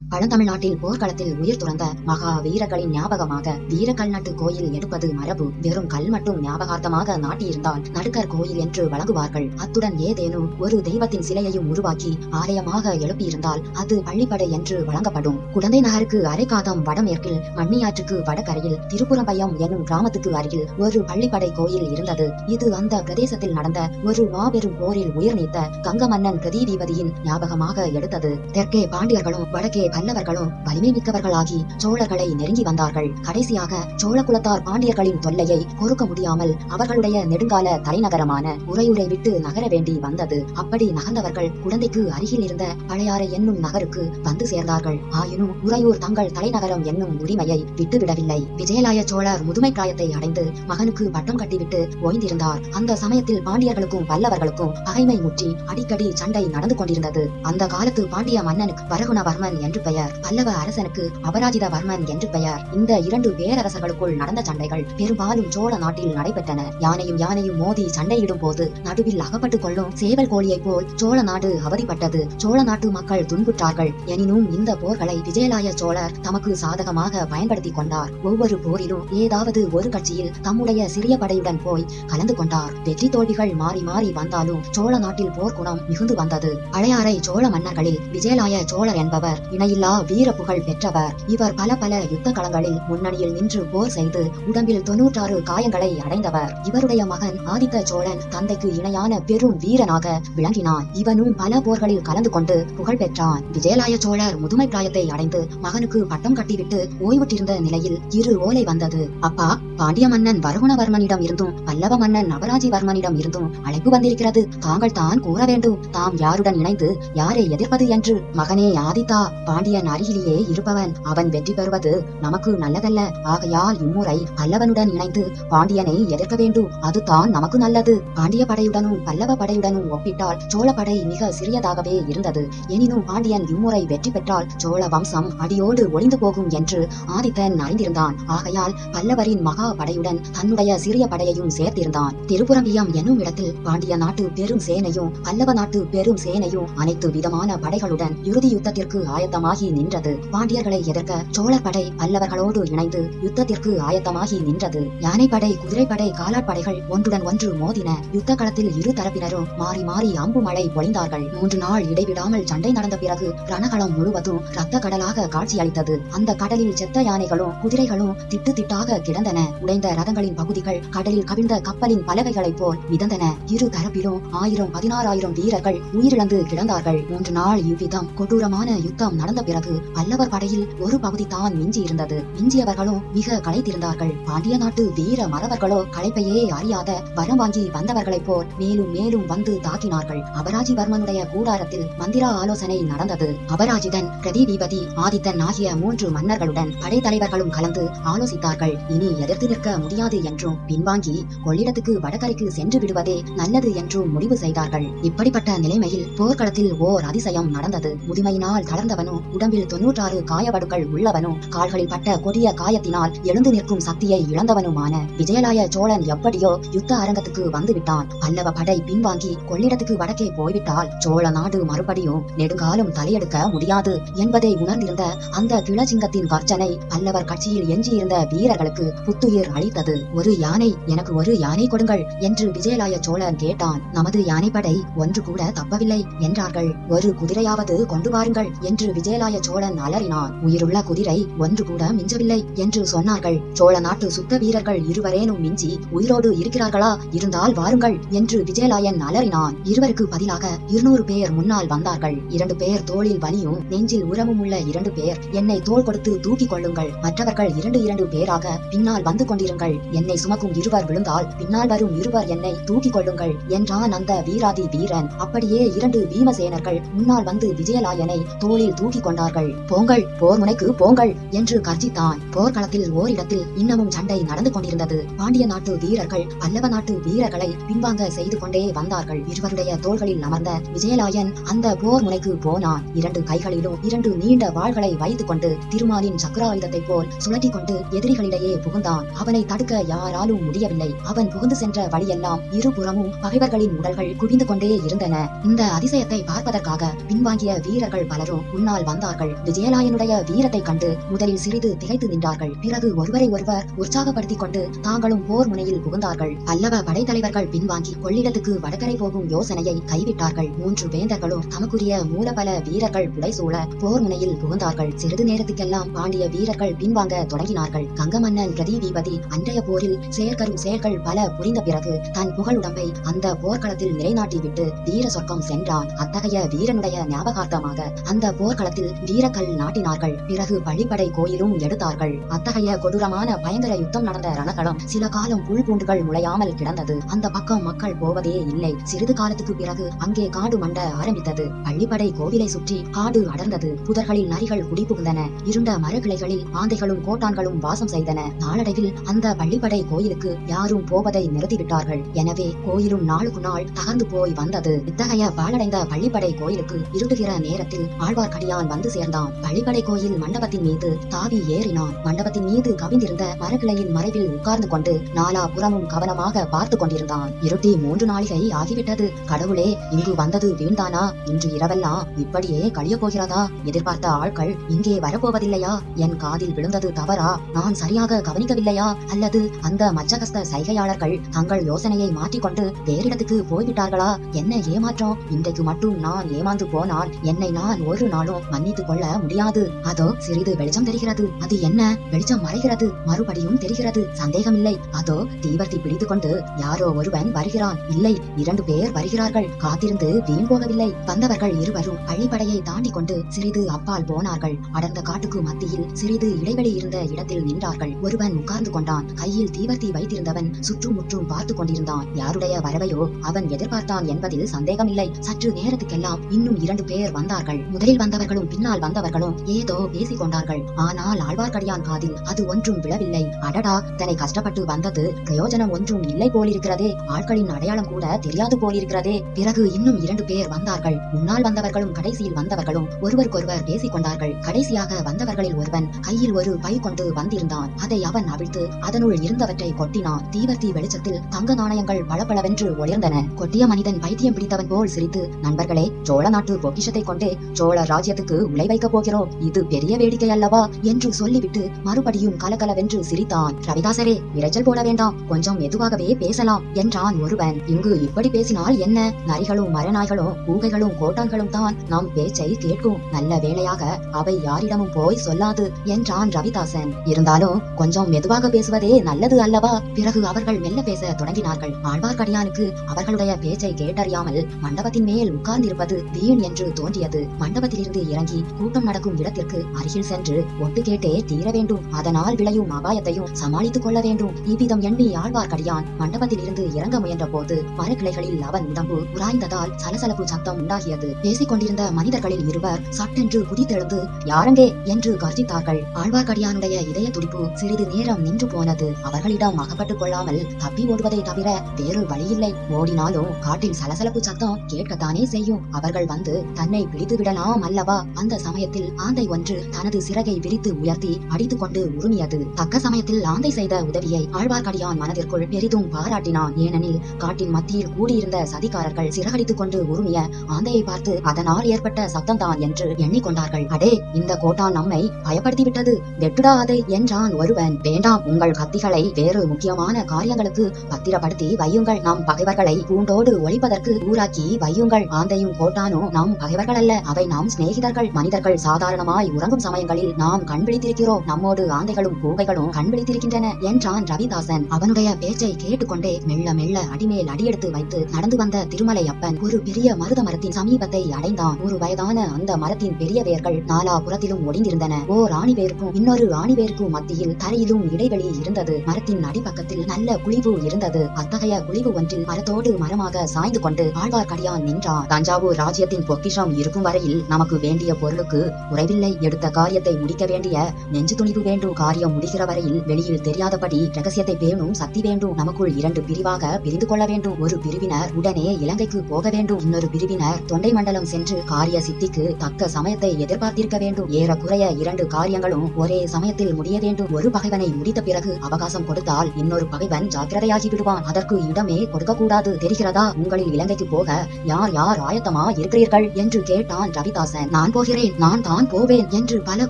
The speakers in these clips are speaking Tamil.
பழந்தமிழ்நாட்டில் போர்க்களத்தில் உயிர் துறந்த மகா வீரர்களின் ஞாபகமாக வீரக்கல்நாட்டு கோயில் எடுப்பது மரபு. வெறும் கல் மட்டும் ஞாபகார்த்தமாக நாட்டியிருந்தால் நடுக்கர் கோயில் என்று வழங்குவார்கள். அத்துடன் ஏதேனும் ஒரு தெய்வத்தின் சிலையையும் உருவாக்கி ஆலயமாக எழுப்பியிருந்தால் அது பள்ளிப்படை என்று வழங்கப்படும். குழந்தை நகருக்கு அரைக்காதம் வடமேற்கில் மண்ணியாற்றுக்கு வடகரையில் திருப்புறம்பயம் எனும் கிராமத்துக்கு அருகில் ஒரு பள்ளிப்படை கோயில் இருந்தது. இது அந்த பிரதேசத்தில் நடந்த ஒரு மாபெரும் போரில் உயிர் நீத்த கங்க மன்னன் பிரதீதிபதியின் ஞாபகமாக எடுத்தது. தெற்கே பாண்டியர்களும் வடக்கே பல்லவர்களும் வலிமை மிக்கவர்களாகி சோழர்களை நெருங்கி வந்தார்கள். கடைசியாக சோழ குலத்தார் பாண்டியர்களின் தொல்லையை பொறுக்க முடியாமல் அவர்களுடைய நெடுங்கால தலைநகரமான உறையூரை விட்டு நகர வேண்டி வந்தது. அப்படி நகர்ந்தவர்கள் குழந்தைக்கு அருகில் இருந்த பழையாறை என்னும் நகருக்கு வந்து சேர்ந்தார்கள். ஆயினும் உறையூர் தங்கள் தலைநகரம் என்னும் உரிமையை விட்டுவிடவில்லை. விஜயலாய சோழர் முதுமை பிராயத்தை அடைந்து மகனுக்கு பட்டம் கட்டிவிட்டு ஓய்ந்திருந்தார். அந்த சமயத்தில் பாண்டியர்களுக்கும் பல்லவர்களுக்கும் பகைமை முற்றி அடிக்கடி சண்டை நடந்து கொண்டிருந்தது. அந்த காலத்து பாண்டிய மன்னனுக்கு வரகுணவர்மன் என்று என்று பெயர். பல்லவ அரசனுக்கு அபராஜிதவர்மன் என்று பெயர். இந்த இரண்டு பேரரசர்களுக்குள் நடந்த சண்டைகள் பெரும்பாலும் சோழ நாட்டில் நடைபெற்றன. யானையும் யானையும் மோதி சண்டையிடும் போது நடுவில் அகப்பட்டுக் கொள்ளும் சேவல் கோழியைப் போல் சோழ நாடு அவதிப்பட்டது. சோழ நாட்டு மக்கள் துன்புற்றார்கள். எனினும் இந்த போர்களை விஜயலாய சோழர் தமக்கு சாதகமாக பயன்படுத்திக் கொண்டார். ஒவ்வொரு போரிலும் ஏதாவது ஒரு கட்சியில் தம்முடைய சிறிய படையுடன் போய் கலந்து கொண்டார். வெற்றி தோல்விகள் மாறி மாறி வந்தாலும் சோழ நாட்டில் போர்க்குணம் மிகுந்து வந்தது. பழையாறை சோழ மன்னர்களில் விஜயலாய சோழர் என்பவர் இணைய இணையில்லா வீர புகழ் பெற்றவர். இவர் பல பல யுத்த களங்களில் முன்னணியில் நின்று போர் செய்து உடம்பில் தொன்னூற்றாறு காயங்களை அடைந்தவர். இவருடைய மகன் ஆதித்த சோழன் தந்தைக்கு இணையான பெரும் வீரனாக விளங்கினான். இவனும் பல போர்களில் கலந்து கொண்டு புகழ் பெற்றான். விஜயலாய சோழர் முதுமை பிராயத்தை அடைந்து மகனுக்கு பட்டம் கட்டிவிட்டு ஓய்வுற்றிருந்த நிலையில் இரு ஓலை வந்தது. அப்பா பாண்டிய மன்னன் வருகுணவர்மனிடம் இருந்தும் பல்லவ மன்னன் நவராஜிவர்மனிடம் இருந்தும் அழைப்பு வந்திருக்கிறது. தாங்கள் தான் கூற வேண்டும். தாம் யாருடன் இணைந்து யாரை எதிர்ப்பது என்று? மகனே ஆதித்தா பாண்டியன் அருகிலேயே இருப்பவன். அவன் வெற்றி பெறுவது நமக்கு நல்லதல்ல. ஆகையால் இம்முறை பல்லவனுடன் இணைந்து பாண்டியனை எதிர்க்க வேண்டும். அதுதான் நமக்கு நல்லது. பாண்டிய படையுடனும் பல்லவ படையுடனும் ஒப்பிட்டால் சோழ படை மிக சிறியதாகவே இருந்தது. எனினும் பாண்டியன் இம்முறை வெற்றி பெற்றால் சோழ வம்சம் அடியோடு ஒளிந்து போகும் என்று ஆதித்தன் அறிந்திருந்தான். ஆகையால் பல்லவரின் மகா படையுடன் தன்னுடைய சிறிய படையையும் சேர்த்திருந்தான். திருப்புரம்பியம் என்னும் இடத்தில் பாண்டிய நாட்டு பெரும் சேனையும் பல்லவ நாட்டு பெரும் சேனையும் அனைத்து விதமான படைகளுடன் இறுதி யுத்தத்திற்கு ஆயத்தம் ஆயத்தமாகி நின்றது. பாண்டியர்களை எதிர்க்க சோழர் படை பல்லவர்களோடு இணைந்து யுத்தத்திற்கு ஆயத்தமாகி நின்றது. யானைப்படை குதிரைப்படை காலாட்படைகள் ஒன்றுடன் ஒன்று மோதின யுத்த களத்தில் இரு தரப்பினரும் மாறி மாறி அம்பு மழை பொழிந்தார்கள். மூன்று நாள் இடைவிடாமல் சண்டை நடந்த பிறகு ரணகளம் முழுவதும் ரத்த கடலாக காட்சியளித்தது. அந்த கடலில் செத்த யானைகளும் குதிரைகளும் திட்டு திட்டாக கிடந்தன. உடைந்த ரதங்களின் பகுதிகள் கடலில் கவிழ்ந்த கப்பலின் பலகைகளைப் போல் மிதந்தன. இரு தரப்பிலும் ஆயிரம் பதினாறாயிரம் வீரர்கள் உயிரிழந்து கிடந்தார்கள். மூன்று நாள் இவ்விதம் கொடூரமான யுத்தம் நடந்தது. நடந்த பிறகு பல்லவர் படையில் ஒரு பகுதி தான் மிஞ்சி இருந்தது மிஞ்சியவர்களோ மிக களைத்திருந்தார்கள். பாண்டிய நாட்டு வீர மறவர்களோ களைப்பையே அறியாத வரம் வாங்கி வந்தவர்களைப் போல் மேலும் மேலும் வந்து தாக்கினார்கள். அபராஜிவர்மனுடைய கூடாரத்தில் மந்திரா ஆலோசனை நடந்தது. அபராஜிதன் பிரதிபீபதி ஆதித்தன் ஆகிய மூன்று மன்னர்களுடன் படைத்தலைவர்களும் கலந்து ஆலோசித்தார்கள். இனி எதிர்த்து நிற்க முடியாது என்றும் பின்வாங்கி கொள்ளிடத்துக்கு வடகரைக்கு சென்று விடுவதே நல்லது என்றும் முடிவு செய்தார்கள். இப்படிப்பட்ட நிலைமையில் போர்க்களத்தில் ஓர் அதிசயம் நடந்தது. முதுமையினால் தளர்ந்தவனும் உடம்பில் தொன்னூற்றாறு காயவடுகள் உள்ளவனும் கால்களில் பட்ட கொடிய காயத்தினால் எழுந்து நிற்கும் சக்தியை இழந்தவனுமான விஜயலாய சோழன் எப்படியோ யுத்த அரங்கத்துக்கு வந்து விட்டான் பல்லவ படை பின்வாங்கி கொள்ளிடத்துக்கு வடக்கே போய்விட்டால் சோழ நாடு மறுபடியும் நெடுங்காலம் தலையெடுக்க முடியாது என்பதை உணர்ந்திருந்த அந்த கிளசிங்கத்தின் கர்ச்சனை பல்லவர் கட்சியில் எஞ்சியிருந்த வீரர்களுக்கு புத்துயிர் அளித்தது. ஒரு யானை எனக்கு ஒரு யானை கொடுங்கள் என்று விஜயலாய சோழன் கேட்டான். நமது யானைப்படை ஒன்று கூட தப்பவில்லை என்றார்கள். ஒரு குதிரையாவது கொண்டு வாருங்கள் என்று விஜயலாய சோழன் அலறினான். உயிருள்ள குதிரை ஒன்று கூட மிஞ்சவில்லை என்று சொன்னார்கள். சோழ நாட்டு சுத்த வீரர்கள் இருவரேனும் மிஞ்சி உயிரோடு இருக்கிறார்களா? இருந்தால் வாருங்கள் என்று விஜயலாயன் அலறினான். இருவருக்கு பதிலாக இருநூறு பேர் முன்னால் வந்தார்கள். இரண்டு பேர் தோளில் வலியும் நெஞ்சில் உரமும் உள்ள இரண்டு பேர் என்னை தோள் கொடுத்து தூக்கிக் கொள்ளுங்கள். மற்றவர்கள் இரண்டு இரண்டு பேராக பின்னால் வந்து கொண்டிருங்கள். என்னை சுமக்கும் இருவர் விழுந்தால் பின்னால் வரும் இருவர் என்னை தூக்கிக் கொள்ளுங்கள் என்றான் அந்த வீராதி வீரன். அப்படியே இரண்டு பீமசேனர்கள் முன்னால் வந்து விஜயலாயனை தோளில் தூக்கி பேசிக் கொண்டார்கள் போங்கள் போர் முனைக்கு போங்கள் என்று கர்ஜித்தான் போர்க்களத்தில் ஓரிடத்தில் இன்னமும் சண்டை நடந்து கொண்டிருந்தது. பாண்டிய நாட்டு வீரர்கள் பல்லவ நாட்டு வீரர்களை பின்வாங்க செய்து கொண்டே வந்தார்கள். இருவருடைய தோள்களில் அமர்ந்த விஜயலாயன் அந்த போர் முனைக்கு போனான். இரண்டு கைகளிலும் இரண்டு நீண்ட வாள்களை வைத்துக் கொண்டு திருமாலின் சக்கராயுதத்தைப் போல் சுழட்டி கொண்டு எதிரிகளிடையே புகுந்தான். அவனை தடுக்க யாராலும் முடியவில்லை. அவன் புகுந்து சென்ற வழியெல்லாம் இருபுறமும் பகைவர்களின் உடல்கள் குவிந்து கொண்டே இருந்தன. இந்த அதிசயத்தை பார்ப்பதற்காக பின்வாங்கிய வீரர்கள் பலரும் முன்னால் வந்தார்கள். விஜயலாயனுடைய வீரத்தை கண்டு முதலில் சிறிது திகைத்து நின்றார்கள். பிறகு ஒருவரை ஒருவர் உற்சாகப்படுத்திக் கொண்டு தாங்களும் போர் முனையில் புகுந்தார்கள். பல்லவ படைத்தலைவர்கள் பின்வாங்கி கொள்ளிடத்துக்கு வடகரை போகும் யோசனையை கைவிட்டார்கள். மூன்று வேந்தர்களும் தமக்குரிய மூலபல வீரர்கள் புடைசூழ போர் முனையில் புகுந்தார்கள். சிறிது நேரத்துக்கெல்லாம் பாண்டிய வீரர்கள் பின்வாங்க தொடங்கினார்கள். கங்கமன்னன் மன்னன் பிரதீபதி அன்றைய போரில் செயற்கரும் செயல்கள் பல புரிந்த பிறகு தன் புகழுடம்பை அந்த போர்க்களத்தில் நிலைநாட்டிவிட்டு வீர சொர்க்கம் சென்றான். அத்தகைய வீரனுடைய ஞாபகார்த்தமாக அந்த போர்க்களத்தில் வீரக்கல் நாட்டினார்கள். பிறகு பள்ளிப்படை கோயிலும் எடுத்தார்கள். அத்தகைய கொடூரமான பயங்கர யுத்தம் நடந்த ரணகளம் சில காலம் புல் பூண்டுகள் முளையாமல் கிடந்தது. அந்த பக்கம் மக்கள் போவதே இல்லை. சிறிது காலத்துக்கு பிறகு அங்கே காடு மண்ட ஆரம்பித்தது. பள்ளிப்படை கோவிலை சுற்றி காடு அடர்ந்தது. புதர்களில் நரிகள் குடிபுகுந்தன இருண்ட மரக்கிளைகளில் ஆந்தைகளும் கோட்டான்களும் வாசம் செய்தன. நாளடைவில் அந்த பள்ளிப்படை கோயிலுக்கு யாரும் போவதை நிறுத்திவிட்டார்கள். எனவே கோயிலும் நாளுக்கு நாள் தகர்ந்து போய் வந்தது. இத்தகைய பாழடைந்த பள்ளிப்படை கோயிலுக்கு இருட்டுகிற நேரத்தில் ஆழ்வார்க்கடியான் வந்து சேர்ந்தான். பள்ளிப்படை கோயில் மண்டபத்தின் மீது தாவி ஏறினான். மண்டபத்தின் மீது கவிந்திருந்த மரக்கிளையின் மறைவில் உட்கார்ந்து கொண்டு நாலா புறமும் கவனமாக பார்த்து கொண்டிருந்தான். இருட்டி மூன்று நாளிகை ஆகிவிட்டது. கடவுளே இங்கு வந்தது வீண்தானா? இன்று இரவெல்லாம் இப்படியே கழிய போகிறதா? எதிர்பார்த்த ஆட்கள் இங்கே வரப்போவதில்லையா? என் காதில் விழுந்தது தவறா? நான் சரியாக கவனிக்கவில்லையா? அல்லது அந்த மச்சகஸ்த சைகையாளர்கள் தங்கள் யோசனையை மாற்றிக்கொண்டு வேறிடத்துக்கு போய்விட்டார்களா? என்ன ஏமாற்றம்? இன்றைக்கு மட்டும் நான் ஏமாந்து போனால் என்னை நான் ஒரு நாளும் மன்னித்துக் கொள்ள முடியாது. அதோ சிறிது வெளிச்சம் தெரிகிறது. அது என்ன? வெளிச்சம் மறைகிறது. மறுபடியும் தெரிகிறது. சந்தேகமில்லை. அதோ தீவர்த்தி பிடித்துக் கொண்டு யாரோ ஒருவன் வருகிறான். இல்லை இரண்டு பேர் வருகிறார்கள். காத்திருந்து வீண் போகவில்லை. வந்தவர்கள் இருவரும் பள்ளிப்படையை தாண்டி கொண்டு சிறிது அப்பால் போனார்கள். அடர்ந்த காட்டுக்கு மத்தியில் சிறிது இடைவெளி இருந்த இடத்தில் நின்றார்கள். ஒருவன் உட்கார்ந்து கொண்டான். கையில் தீவர்த்தி வைத்திருந்தவன் சுற்றும் முற்றும் பார்த்து கொண்டிருந்தான். யாருடைய வரவையோ அவன் எதிர்பார்த்தான் என்பதில் சந்தேகமில்லை. சற்று நேரத்துக்கெல்லாம் இன்னும் இரண்டு பேர் வந்தார்கள். முதலில் வந்தவர்களும் அவர்களும் பின்னால் வந்தவர்களும் ஏதோ பேசிக் கொண்டார்கள் ஆனால் ஆழ்வார்க்கடியான் காதில் அது ஒன்றும் விழவில்லை. அடடா தன்னை கஷ்டப்பட்டு வந்தது. பிரயோஜனம் ஒன்றும் இல்லை போலிருக்கிறதே. ஆட்களின் அடையாளம் கூட தெரியாது போலிருக்கிறதே. பிறகு இன்னும் இரண்டு பேர் வந்தார்கள். முன்னால் வந்தவர்களும் கடைசியில் வந்தவர்களும் ஒருவருக்கொருவர் பேசிக் கொண்டார்கள் கடைசியாக வந்தவர்களில் ஒருவன் கையில் ஒரு பை கொண்டு வந்திருந்தான். அதை அவன் அவிழ்த்து அதனுள் இருந்தவற்றை கொட்டினான். தீவர்த்தி வெளிச்சத்தில் தங்க நாணயங்கள் பளபளவென்று ஒளிர்ந்தன. கொட்டிய மனிதன் பைத்தியம் பிடித்தவன் போல் சிரித்து நண்பர்களே சோழ நாட்டு பொக்கிஷத்தை கொண்டே சோழ ராஜ்யத்துக்கு உலை வைக்கப் போகிறோம். இது பெரிய வேடிக்கை அல்லவா? என்று சொல்லிவிட்டு மறுபடியும் கலகலவென்று சிரித்தான். ரவிதாசரே இரைச்சல் போட வேண்டாம். கொஞ்சம் மெதுவாகவே பேசலாம் என்றான் ஒருவன். இங்கு இப்படி பேசினால் என்ன? நரிகளும் மரநாய்களும் பூகைகளும் கோட்டான்களும் தான் நம் பேச்சை கேட்கும். நல்ல வேளையாக அவை யாரிடமும் போய் சொல்லாது என்றான் ரவிதாசன். இருந்தாலும் கொஞ்சம் மெதுவாக பேசுவதே நல்லது அல்லவா? பிறகு அவர்கள் மெல்ல பேச தொடங்கினார்கள். ஆழ்வார்க்கடியானுக்கு அவர்களுடைய பேச்சை கேட்டறியாமல் மண்டபத்தின் மேல் உட்கார்ந்திருப்பது வீண் என்று தோன்றியது. மண்டபத்திலிருந்து இறங்கி கூட்டம் நடக்கும் இடத்திற்கு அருகில் சென்று ஒட்டு கேட்டே தீர வேண்டும். அதனால் விளையும் அபாயத்தையும் சமாளித்துக் கொள்ள வேண்டும். இவ்விதம் எண்ணி ஆழ்வார்க்கடியான் மண்டபத்தில் இருந்து இறங்க முயன்ற போது மரக்கிளைகளில் அவன் உடம்பு உராய்ந்ததால் சலசலப்பு சத்தம் உண்டாகியது. பேசிக் கொண்டிருந்த மனிதர்களில் இருவர் சட்டென்று குதித்தெழுந்து யாரங்கே? என்று கர்ஜித்தார்கள். ஆழ்வார்க்கடியானுடைய இதய துடிப்பு சிறிது நேரம் நின்று போனது. அவர்களிடம் அகப்பட்டுக் கொள்ளாமல் தப்பி ஓடுவதை தவிர வேறு வழியில்லை. ஓடினாலும் காட்டில் சலசலப்பு சத்தம் கேட்கத்தானே செய்யும். அவர்கள் வந்து தன்னை பிடித்து விடலாம் அல்லவா? அந்த சமயத்தில் ஆந்தை ஒன்று தனது சிறகை விரித்து உயர்த்தி அடித்துக் கொண்டு உருமியது. தக்க சமயத்தில் ஆந்தை செய்த உதவியை ஆழ்வார்க்கடியான் மனதிற்குள் பெரிதும் பாராட்டினான். ஏனெனில் காட்டின் மத்தியில் கூடியிருந்த சதிகாரர்கள் சிறகடித்துக் கொண்டு உருமிய ஆந்தையை பார்த்து அதனால் ஏற்பட்ட சத்தம்தான் என்று எண்ணிக்கொண்டார்கள். அடே இந்த கோட்டான் நம்மை பயப்படுத்திவிட்டது. வெட்டுடா அதை என்றான் ஒருவன். வேண்டாம் உங்கள் கத்திகளை வேறு முக்கியமான காரியங்களுக்கு பத்திரப்படுத்தி வையுங்கள். நம் பகைவர்களை பூண்டோடு ஒழிப்பதற்கு ஊராக்கி வையுங்கள். ஆந்தையும் கோட்டானும் நம் பகைவர்கள் அல்ல அவை நாம் சிநேகிதர்கள். மனிதர்கள் சாதாரணமாய் உறங்கும் சமயங்களில் நாம் கண் விழித்திருக்கிறோம் நம்மோடு ஆந்தைகளும் பூவைகளும் கண் விழித்திருக்கின்றன என்றான் ரவிதாசன். அவனுடைய பேச்சை கேட்டுக்கொண்டே மெல்ல மெல்ல அடிமேல் அடியெடுத்து வைத்து நடந்து வந்த திருமலை அப்பன் ஒரு பெரிய மருத மரத்தின் சமீபத்தை அடைந்தான். ஒரு வயதான அந்த மரத்தின் பெரிய வேர்கள் நாலா புறத்திலும் ஒடிந்திருந்தன. ஓர் ஆணி இன்னொரு ஆணி மத்தியில் தரையிலும் இடைவெளி இருந்தது. மரத்தின் அடிப்பக்கத்தில் நல்ல குழிவு இருந்தது. அத்தகைய குழிவு ஒன்றில் மரத்தோடு மரமாக சாய்ந்து கொண்டு ஆழ்வார்க்கடியான் நின்றான். தஞ்சாவூர் ராஜ்யத்தின் பொக்கிஷம் இருக்கும் வரையில் நமக்கு வேண்டிய வேண்டிய பொருளுக்கு குறைவில்லை எடுத்த காரியத்தை முடிக்க வேண்டிய நெஞ்சு துணிவு வேண்டும். காரியம் முடிகிற வரையில் வெளியில் தெரியாதபடி ரகசியத்தை பேணும் சக்தி வேண்டும். நமக்குள் இரண்டு பிரிவாக பிரிந்து கொள்ள வேண்டும். ஒரு பிரிவினர் உடனே இலங்கைக்கு போக வேண்டும். இன்னொரு பிரிவினர் தொண்டை மண்டலம் சென்று காரிய சித்திக்கு தக்க சமயத்தை எதிர்பார்த்திருக்க வேண்டும். ஏறக்குறைய இரண்டு காரியங்களும் ஒரே சமயத்தில் முடிய வேண்டும். ஒரு பகைவனை முடித்த பிறகு அவகாசம் கொடுத்தால் இன்னொரு பகைவன் ஜாக்கிரதையாகி விடுவான் அதற்கு இடமே கொடுக்க கூடாது தெரிகிறதா? உங்களில் இலங்கைக்கு போக யார் யார் ஆயத்தமா இருக்கிறீர்கள்? என்று கேட்டான் ரவிதாசன். நான் போகிறேன் நான் தான் போவேன் என்று பல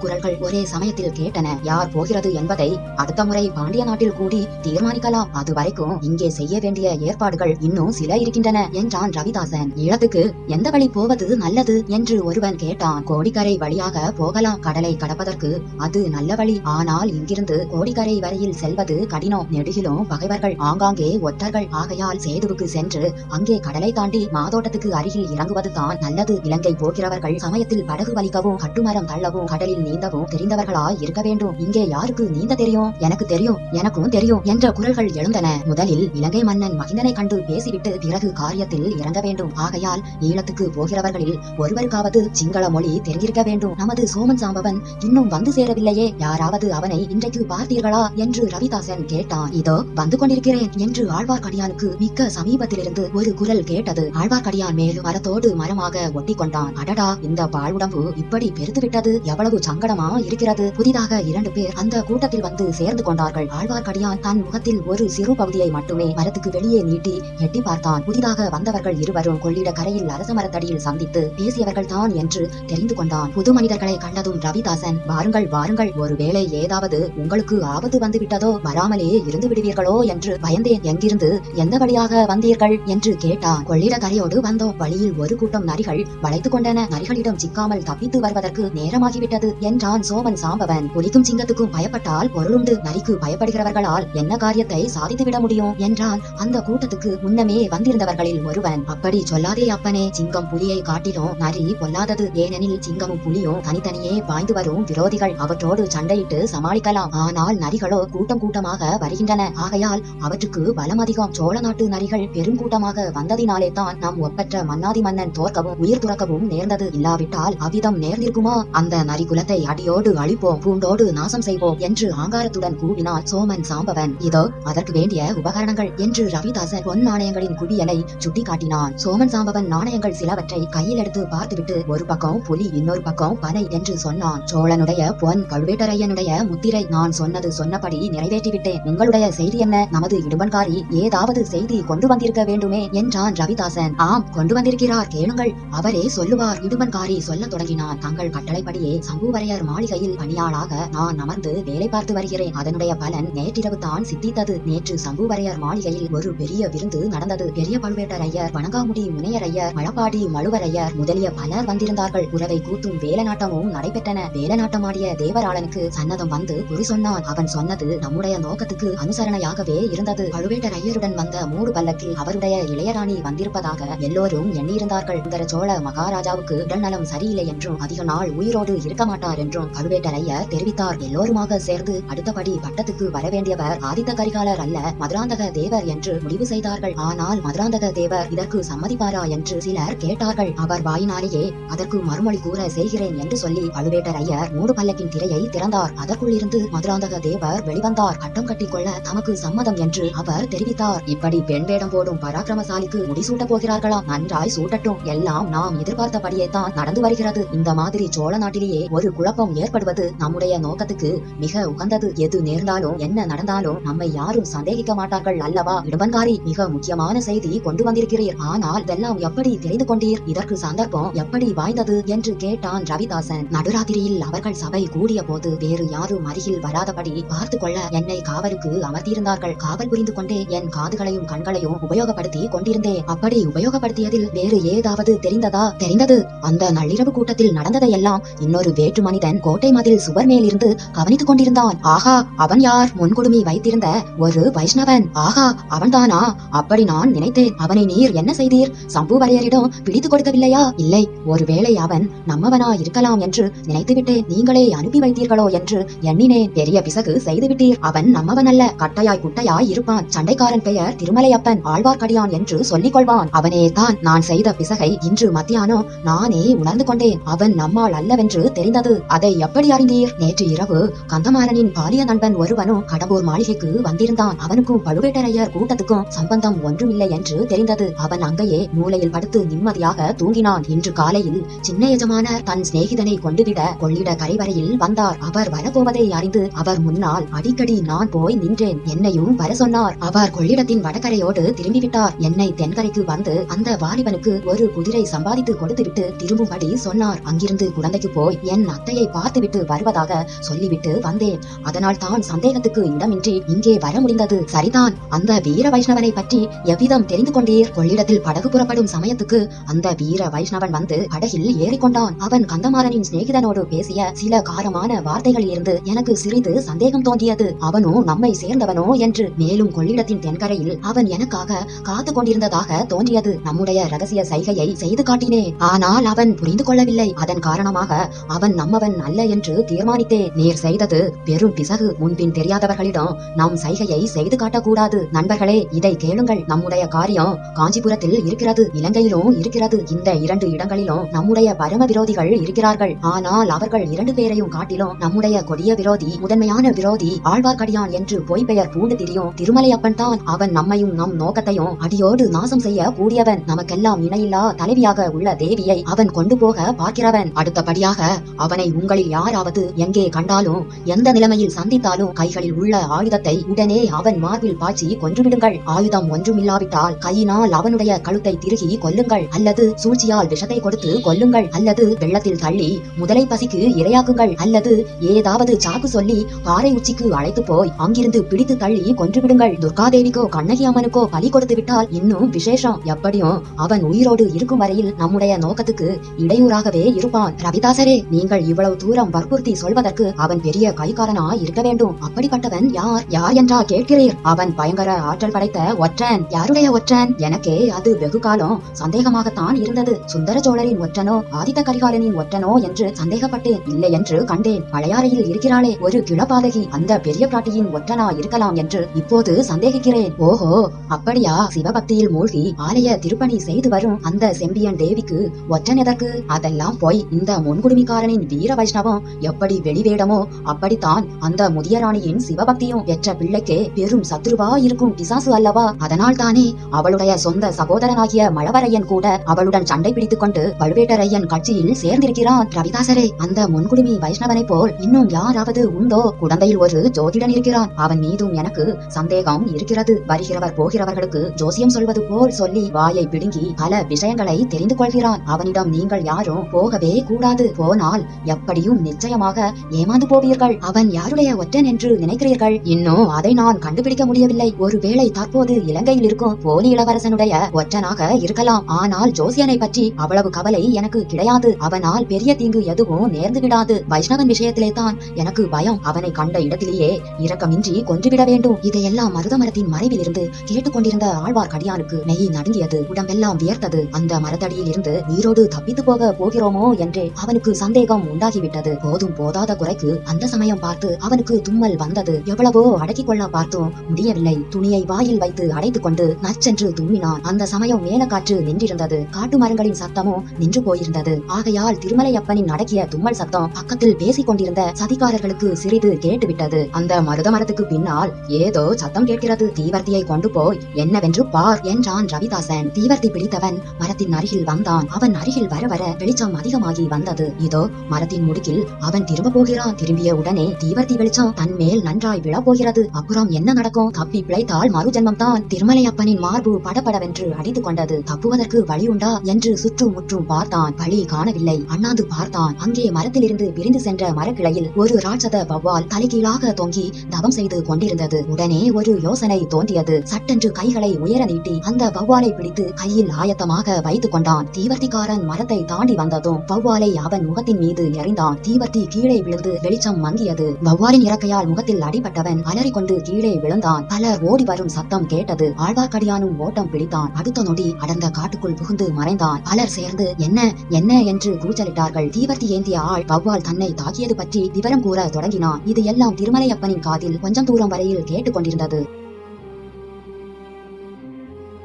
குரல்கள் ஒரே சமயத்தில் கேட்டன. யார் போகிறது என்பதை அடுத்த முறை பாண்டிய நாட்டில் கூடி தீர்மானிக்கலாம். அது வரைக்கும் இங்கே செய்ய வேண்டிய ஏற்பாடுகள் இன்னும் சில இருக்கின்றன என்றான் ரவிதாசன். ஈழத்துக்கு எந்த வழி போவது நல்லது என்று ஒருவன் கேட்டான். கோடிக்கரை வழியாக போகலாம் கடலை கடப்பதற்கு அது நல்ல வழி. ஆனால் இங்கிருந்து கோடிக்கரை வரையில் செல்வது கடினம். நெடுகிலும் பகைவர்கள் ஆங்காங்கே ஒற்றர்கள். ஆகையால் சேதுவுக்கு சென்று அங்கே கடலை தாண்டி மாதோட்டத்துக்கு அருகில் இறங்குவதுதான் நல்லது. இலங்கை போகிறவர்கள் சமயத்தில் படகு வலிக்கவும் கட்டுமரம் தள்ளவும் கடலில் நீந்தவும் தெரிந்தவர்களாய் இருக்க வேண்டும். இங்கே யாருக்கு நீந்த தெரியும்? எனக்கு தெரியும் எனக்கும் தெரியும் என்ற குரல்கள் எழுந்தன. முதலில் இலங்கை மன்னன் மகிந்தனை கண்டு பேசிவிட்டு பிறகு காரியத்தில் இறங்க வேண்டும். ஆகையால் ஈழத்துக்கு போகிறவர்களில் ஒருவருக்காவது சிங்கள மொழி தெரிந்திருக்க வேண்டும். நமது சோமன் சாம்பவன் இன்னும் வந்து சேரவில்லையே. யாராவது அவனை இன்றைக்கு பார்த்தீர்களா என்று ரவிதாசன் கேட்டான். இதோ வந்து கொண்டிருக்கிறேன் என்று ஆழ்வார்க்கடியானுக்கு மிக்க சமீபத்திலிருந்து ஒரு குரல் கேட்டது. ஆழ்வார்க்கடியான் மேலும் மரத்தோடு மரமாக ஒட்டி கொண்டான் அடடா இந்த உடம்பு இப்படி பெருத்து விட்டது எவ்வளவு சங்கடமா இருக்கிறது. புதிதாக இரண்டு பேர் அந்த கூட்டத்தில் வந்து சேர்ந்து கொண்டார்கள். ஆழ்வார்க்கடியான் தன் முகத்தில் ஒரு சிறு பகுதியை மட்டுமே மரத்துக்கு வெளியே நீட்டி எட்டி பார்த்தான். புதிதாக வந்தவர்கள் இருவரும் கொள்ளிட கரையில் அரச மரத்தடியில் சந்தித்து பேசியவர்கள் தான் என்று தெரிந்து கொண்டான். புது மனிதர்களை கண்டதும் ரவிதாசன் வாருங்கள் வாருங்கள். ஒருவேளை ஏதாவது உங்களுக்கு ஆபத்து வந்துவிட்டதோ வராமலே இருந்து விடுவீர்களோ என்று பயந்தேன். எங்கிருந்து எந்த வழியாக வந்தீர்கள்? என்று கேட்டான். கொள்ளிட கரையோடு வந்தோம். வழியில் ஒரு கூட்டம் நரிகள் வளைத்துக் கொண்டன. நரிகளிடம் சிக்காமல் தப்பித்து வருவதற்கு நேரமாகிவிட்டது என்றான் சோமன் சாம்பவன். புலிக்கும் சிங்கத்துக்கும் பயப்பட்டால் பொருளுண்டு. நரிக்கு பயப்படுகிறவர்களால் என்ன காரியத்தை சாதித்துவிட முடியும்? என்றான். அந்த கூட்டத்துக்கு முன்னமே வந்திருந்தவர்களில் ஒருவன். அப்படி சொல்லாதே அப்பனே. சிங்கம் புலியை காட்டிலும் நரி பொல்லாதது. ஏனெனில் சிங்கமும் புலியும் தனித்தனியே பாய்ந்து வரும் விரோதிகள். அவற்றோடு சண்டையிட்டு சமாளிக்கலாம். ஆனால் நரிகளோ கூட்டம் கூட்டமாக வருகின்றன. ஆகையால் அவற்றுக்கு பலம் அதிகம் சோழ நாட்டு நரிகள் பெருங்கூட்டமாக வந்ததினாலே தான் நம் ஒப்பற்ற மன்னாதி மன்னன் தோற்கவும் உயிர் துறக்கவும் நேர்ந்தது. இல்லாவிட்டால் அவ்விதம் நேர்ந்திருக்குமா? அந்த நரி குலத்தை அடியோடு அழிப்போம் பூண்டோடு நாசம் செய்வோம் என்று ஆங்காரத்துடன் கூவினார் சோமன் சாம்பவன். இதோ அதற்கு வேண்டிய உபகரணங்கள் என்று ரவிதாசன் பொன் நாணயங்களின் குவியலை சுட்டிக்காட்டினான். சோமன் சாம்பவன் நாணயங்கள் சிலவற்றை கையில் எடுத்து பார்த்துவிட்டு ஒரு பக்கம் புலி இன்னொரு பக்கம் பனை என்று சொன்னான். சோழனுடைய பொன் கழுவேட்டரையனுடைய முத்திரை நான் சொன்னது சொன்னபடி நிறைவேற்றிவிட்டேன். உங்களுடைய செய்தி என்ன? நமது இடுபன்காரி ஏதாவது செய்தி கொண்டு வந்திருக்க வேண்டுமே? என்றான் ரவிதாசன். ஆம் கொண்டு வந்திருக்கிறார். கேளுங்கள். அவரே சொல்லுவார். இடும்பன்காரி சொல்லத் தொடங்கினான். தங்கள் கட்டளைப்படியே சம்புவரையர் மாளிகையில் பணியாளாக நான் அமர்ந்து வேலை பார்த்து வருகிறேன். அதனுடைய பலன் நேற்றிரவு தான் சித்தித்தது. நேற்று சம்புவரையர் மாளிகையில் ஒரு பெரிய விருந்து நடந்தது. பெரிய பழுவேட்டரையர் வணங்காமுடி முனையரையர் மழப்பாடி மழுவரையர் முதலிய பலர் வந்திருந்தார்கள். உறவை கூத்தும் வேலநாட்டமும் நடைபெற்றன. வேலநாட்டமாடிய தேவராளனுக்கு சன்னதம் வந்து குறி சொன்னான். அவன் சொன்னது நம்முடைய நோக்கத்துக்கு அனுசரணையாகவே இருந்தது. பழுவேட்டரையருடன் வந்த மூடு பல்லக்கில் அவருடைய இளையராணி வந்திருப்பதாக எல்லோரும் எண்ணியிருந்தார்கள். சுந்தர சோழ மகாராஜாவுக்கு உடல்நலம் சரியில்லை. என்றும் அதிக நாள் உயிரோடு இருக்க மாட்டார் என்றும் பழுவேட்டரையர் தெரிவித்தார். எல்லோருமாக சேர்ந்து அடுத்தபடி பட்டத்துக்கு வரவேண்டியவர் ஆதித்த கரிகாலர் அல்ல மதுராந்தக தேவர் என்று முடிவு செய்தார்கள். ஆனால் மதுராந்தக தேவர் இதற்கு சம்மதிப்பாரா என்று சிலர் கேட்டார்கள். அவர் வாயினாலேயே அதற்கு மறுமொழி கூற செய்கிறேன் என்று சொல்லி பழுவேட்டரையர் மூடு பல்லக்கின் திரையை திறந்தார். அதற்குள் இருந்து மதுராந்தக தேவர் வெளிவந்தார். கட்டம் கட்டிக்கொள்ள தமக்கு சம்மதம் என்று அவர் தெரிவித்தார். இப்படி பெண் வேடம் போடும் பராக்கிரமசாலிக்கு முடிசூட்ட போகிறார்களாம். நன்றாய் சூட்டட்டும். எல்லாம் நாம் எதிர்பார்த்தபடியே தான் நடந்து வருகிறது. இந்த மாதிரி சோழ நாட்டிலேயே ஒரு குழப்பம் ஏற்படுவது நம்முடைய நோக்கத்துக்கு மிக உகந்தது. எது நேர்ந்தாலும் என்ன நடந்தாலும் நம்மை யாரும் சந்தேகிக்க மாட்டார்கள் அல்லவா? இடும்பன்காரி மிக முக்கியமான செய்தி கொண்டு வந்திருக்கிறீர். ஆனால் இதெல்லாம் எப்படி தெரிந்து கொண்டீர்? இதற்கு சந்தர்ப்பம் எப்படி வாய்ந்தது? என்று கேட்டான் ரவிதாசன். நடுராத்திரியில் அவர்கள் சபை கூடிய போது வேறு யாரும் அருகில் வராதபடி பார்த்து கொள்ள என்னை காவலுக்கு அமர்த்தியிருந்தார்கள் காவல் புரிந்து கொண்டே என் காதுகளையும் கண்களையும் உபயோகப்படுத்தி கொண்டிருந்தேன். அப்படி உபயோகப்படுத்தியதில் வேறு ஏதாவது தெரிந்ததா? தெரிந்தது. அந்த நள்ளிரவு கூட்டத்தில் நடந்ததையெல்லாம் இன்னொரு வேற்று மனிதன் கோட்டை மதில் சுவர் மேலிருந்து கவனித்துக் கொண்டிருந்தான். ஆஹா அவன் யார்? முன்குடுமி வைத்திருந்த ஒரு வைஷ்ணவன். ஆஹா அவன்தானா? அப்படி நான் நினைத்தேன். அவனை நீர் என்ன செய்தீர்? சம்புவரையரிடம் பிடித்து கொடுக்கவில்லையா? இல்லை ஒருவேளை அவன் நம்மவனா இருக்கலாம் என்று நினைத்துவிட்டேன். நீங்களே அனுப்பி வைத்தீர்களோ என்று எண்ணினேன். பெரிய பிசகு செய்துவிட்டீர். அவன் நம்மவன் அல்ல கட்டையாய் குட்டையாய் இருப்பான் சண்டைக்காரன் பெயர் திருமலையப்பன். ஆழ்வார்க்கடியான் என்று சொல்லிக் கொள்வான். அவனே தான் நான் செய்த பிசகை இன்று மத்தியானம் நானே உணர்ந்து கொண்டேன். அவன் நம்மால் அல்லவென்று தெரிந்தது. அதை எப்படி அறிந்தீர்? நேற்று இரவு கந்தமாறனின் பாலிய நண்பன் ஒருவனும் கடம்பூர் மாளிகைக்கு வந்திருந்தான். அவனுக்கும் பழுவேட்டரையர் கூட்டத்துக்கும் சம்பந்தம் ஒன்றுமில்லை என்று தெரிந்தது. அவன் அங்கேயே மூலையில் படுத்து நிம்மதியாக தூங்கினான். இன்று காலையில் சின்ன எஜமானர் தன் சிநேகிதனை கொண்டுவிட கொள்ளிட கரைவரையில் வந்தார். அவர் வரப்போவதை அறிந்து அவர் முன்னால் அடிக்கடி நான் போய் நின்றேன். என்னையும் வர சொன்னார். அவர் கொள்ளிடத்தின் வடகரையோடு திரும்பிவிட்டார். என்னை தென்கரைக்கு வந்து அந்த வாலிபனுக்கு ஒரு குதிரை சம்பாதித்து கொடுத்துவிட்டு திரும்பும்படி சொன்னார் அங்கிருந்து குழந்தைக்கு போய் என் அத்தையை பார்த்துவிட்டு வருவதாக சொல்லிவிட்டு வந்தேன். அதனால் தான் சந்தேகத்துக்கு இடமின்றி இங்கே வர முடிந்தது. சரிதான். அந்த வீர வைஷ்ணவனை பற்றி எவ்விதம் தெரிந்து கொண்டீர்? கொள்ளிடத்தில் படகு புறப்படும் சமயத்துக்கு அந்த வீர வைஷ்ணவன் வந்து படகில் ஏறிக்கொண்டான். அவன் கந்தமாறனின் சிநேகிதனோடு பேசிய சில காரமான வார்த்தைகளில் இருந்து எனக்கு சிறிது சந்தேகம் தோன்றியது. அவனோ நம்மை சேர்ந்தவனோ என்று மேலும் கொள்ளிடத்தின் தென்கரையில் அவன் எனக்காக காத்து கொண்டிருந்ததாக தோன்றியது. நம்முடைய ரகசிய சைகையை செய்து காட்டினேன். ஆனால் அவன் புரிந்து கொள்ளவில்லை அதன் காரணமாக அவன் நம்மவன் அல்ல என்று தீர்மானித்தே. நீர் செய்தது பெரும் பிசகு. முன்பின் தெரியாதவர்களிடம் நாம் சைகையை செய்து காட்டக்கூடாது. நண்பர்களே இதை கேளுங்கள். நம்முடைய காரியம் காஞ்சிபுரத்தில் இருக்கிறது. இலங்கையிலும் இருக்கிறது. இந்த இரண்டு இடங்களிலும் நம்முடைய பரம விரோதிகள் இருக்கிறார்கள். ஆனால் அவர்கள் இரண்டு பேரையும் காட்டிலும் நம்முடைய கொடிய விரோதி முதன்மையான விரோதி ஆழ்வார்க்கடியான் என்று பொய் பெயர் பூண்டு திரியும் திருமலையப்பன் தான். அவன் நம்மையும் நம் நோக்கத்தையும் அடியோடு நாசம் செய்ய கூடியவன். நமக்கெல்லாம் இணையில்லா தலைவியாக உள்ள தேவியை அவன் கொண்டு போக பார்க்கிறவன். அடுத்தபடியாக அவனை உங்களில் யாராவது எங்கே கண்டாலும் எந்த நிலைமையில் சந்தித்தாலும் கைகளில் உள்ள ஆயுதத்தை உடனே அவன் மார்பில் பாய்ச்சி கொன்றுவிடுங்கள். ஆயுதம் ஒன்றுமில்லாவிட்டால் கையினால் அவனுடைய கழுத்தை திருகி கொல்லுங்கள். அல்லது சூழ்ச்சியால் விஷத்தை கொடுத்து கொல்லுங்கள். அல்லது வெள்ளத்தில் தள்ளி முதலை பசிக்கு இரையாக்குங்கள். அல்லது ஏதாவது சாக்கு சொல்லி பாறை உச்சிக்கு அழைத்து போய் அங்கிருந்து பிடித்து தள்ளி கொன்றுவிடுங்கள். துர்காதேவிக்கோ கண்ணகி அம்மனுக்கோ பலி கொடுத்து விட்டால் இன்னும் விசேஷம். எப்படியும் அவன் உயிரோடு இருக்கும் வரையில் நம்முடைய நோக்கத்துக்கு இடையூறா இடையூறாகவே இருப்பான். ரவிதாசரே நீங்கள் இவ்வளவு தூரம் வற்புறுத்தி சொல்வதற்கு அவன் பெரிய கைகாரனா இருக்க வேண்டும். அப்படிப்பட்டவன் யார்? யார் என்றா கேட்கிறீர். அவன் பயங்கர ஆற்றல் படைத்த ஒற்றன். யாருடைய ஒற்றன்? எனக்கே அது வெகு காலம் சந்தேகமாகத்தான் இருந்தது. சுந்தர சோழரின் ஒற்றனோ ஆதித்த கரிகாலனின் ஒற்றனோ என்று சந்தேகப்பட்டேன். இல்லை என்று கண்டேன். பழையாறையில் இருக்கிறாளே ஒரு கிளபாதகி அந்த பெரிய பிராட்டியின் ஒற்றனா இருக்கலாம் என்று இப்போது சந்தேகிக்கிறேன். ஓஹோ அப்படியா? சிவபக்தியில் மூழ்கி ஆலய திருப்பணி செய்து வரும் அந்த செம்பியன் தேவிக்கு ஒற்றன் எதற்கு? அதை அதெல்லாம் போய் இந்த முன்குடுமிக்காரனின் வீர வைஷ்ணவம் எப்படி வெளிவேடமோ அப்படித்தான் அந்த முதிய ராணியின் சிவபக்தியும் பெற்ற பிள்ளைக்கே பெரும் சத்ருவா இருக்கும் பிசாசு அல்லவா? அதனால் தானே அவளுடைய சொந்த சகோதரனாகிய மழவரையன் கூட அவளுடன் சண்டை பிடித்துக் கொண்டு பழுவேட்டரையன் கட்சியில் சேர்ந்திருக்கிறான். ரவிதாசரே அந்த முன்குடுமி வைஷ்ணவனை போல் இன்னும் யாராவது உண்டோ? குழந்தையில் ஒரு ஜோதிடன் இருக்கிறான். அவன் மீதும் எனக்கு சந்தேகம் இருக்கிறது. வருகிறவர் போகிறவர்களுக்கு ஜோசியம் சொல்வது போல் சொல்லி வாயை பிடுங்கி பல விஷயங்களை தெரிந்து கொள்கிறான். அவனிடம் நீங்கள் யாரும் போகவே கூடாது. போனால் எப்படியும் நிச்சயமாக ஏமாந்து போவீர்கள். அவன் யாருடைய ஒற்றன் என்று நினைக்கிறீர்கள்? இன்னும் அதை நான் கண்டுபிடிக்க முடியவில்லை. ஒருவேளை தற்போது இலங்கையில் இருக்கும் போலி இளவரசனுடைய ஒற்றனாக இருக்கலாம். ஆனால் ஜோசியனை பற்றி அவ்வளவு கவலை எனக்கு கிடையாது. அவனால் பெரிய தீங்கு எதுவும் நேர்ந்து விடாது. வைஷ்ணவன் விஷயத்திலே தான் எனக்கு பயம். அவனை கண்ட இடத்திலேயே இரக்கமின்றி கொன்றுவிட வேண்டும். இதையெல்லாம் மருதமரத்தின் மறைவில் இருந்து கேட்டுக்கொண்டிருந்த ஆழ்வார்க்கடியானுக்கு நெய் நடுங்கியது. உடம்பெல்லாம் வியர்த்தது. அந்த மரத்தடியில் இருந்து நீரோடு தப்பித்து போக போகிறோமோ என்றே அவனுக்கு சந்தேகம் உண்டாகிவிட்டது. போதும் போதாத குறைக்கு அந்த சமயம் பார்த்து அவனுக்கு தும்மல் வந்தது. எவ்வளவோ அடக்கிக் கொள்ள பார்த்தோம். முடியவில்லை. துணியை வாயில் வைத்து அடைத்துக் கொண்டு நச்சென்று தும்மினான். அந்த சமயம் மேலக்காற்று நின்றிருந்தது. காட்டு மரங்களின் சத்தமும் நின்று போயிருந்தது. ஆகையால் திருமலையப்பனின் அடக்கிய தும்மல் சத்தம் பக்கத்தில் பேசிக் கொண்டிருந்த சதிகாரர்களுக்கு சிறிது கேட்டுவிட்டது. அந்த மருத மரத்துக்கு பின்னால் ஏதோ சத்தம் கேட்கிறது. தீவர்த்தியை கொண்டு போய் என்னவென்று பார் என்றான் ரவிதாசன். தீவர்த்தி பிடித்தவன் மரத்தின் அருகில் வந்தான். அவன் அருகில் வர வர வெளிச்சம் வெளிச்சம் அதிகமாகி வந்தது. இதோ மரத்தின் முடுக்கில் அவன் திரும்ப போகிறான் திரும்பிய உடனே தீவர்த்தி வெளிச்சம் தன் மேல் நன்றாய் விழப் போகிறது அப்புறம் என்ன நடக்கும்? தப்பி பிழைத்தால் மறுஜென்மம் தான் திருமலையப்பனின் மார்பு படபடவென்று அடித்துக் கொண்டது. தப்புவதற்கு வழி உண்டா என்று சுற்றும் முற்றும் பார்த்தான். வழி காணவில்லை. அண்ணாந்து பார்த்தான். அங்கே மரத்திலிருந்து பிரிந்து சென்ற மரக்கிளையில் ஒரு ராட்சத வௌவால் தலைகீழாக தொங்கி தவம் செய்து கொண்டிருந்தது. உடனே ஒரு யோசனை தோன்றியது. சட்டென்று கைகளை உயர நீட்டி அந்த வௌவாலை பிடித்து கையில் ஆயத்தமாக வைத்துக் கொண்டான். தீவர்த்திக்காரன் மரத்தை தாண்டி வந்ததும் வௌவாலை அவன் முகத்தின் மீது எறிந்தான். தீவர்த்தி கீழே விழுந்து வெளிச்சம் மங்கியது. வௌவாலின் இறக்கையால் முகத்தில் அடிபட்டவன் அலறிக்கொண்டு கீழே விழுந்தான். பலர் ஓடி வரும் சத்தம் கேட்டது. ஆழ்வார்க்கடியானும் ஓட்டம் பிடித்தான். அடுத்த நொடி அடர்ந்த காட்டுக்குள் புகுந்து மறைந்தான். பலர் சேர்ந்து என்ன என்ன? என்று கூச்சலிட்டார்கள். தீவர்த்தி ஏந்திய ஆள் பவ்வால் தன்னை தாக்கியது பற்றி விவரம் கூற தொடங்கினான். இது எல்லாம் திருமலையப்பனின் காதில் கொஞ்சம் தூரம் வரையில் கேட்டுக்கொண்டிருந்தது.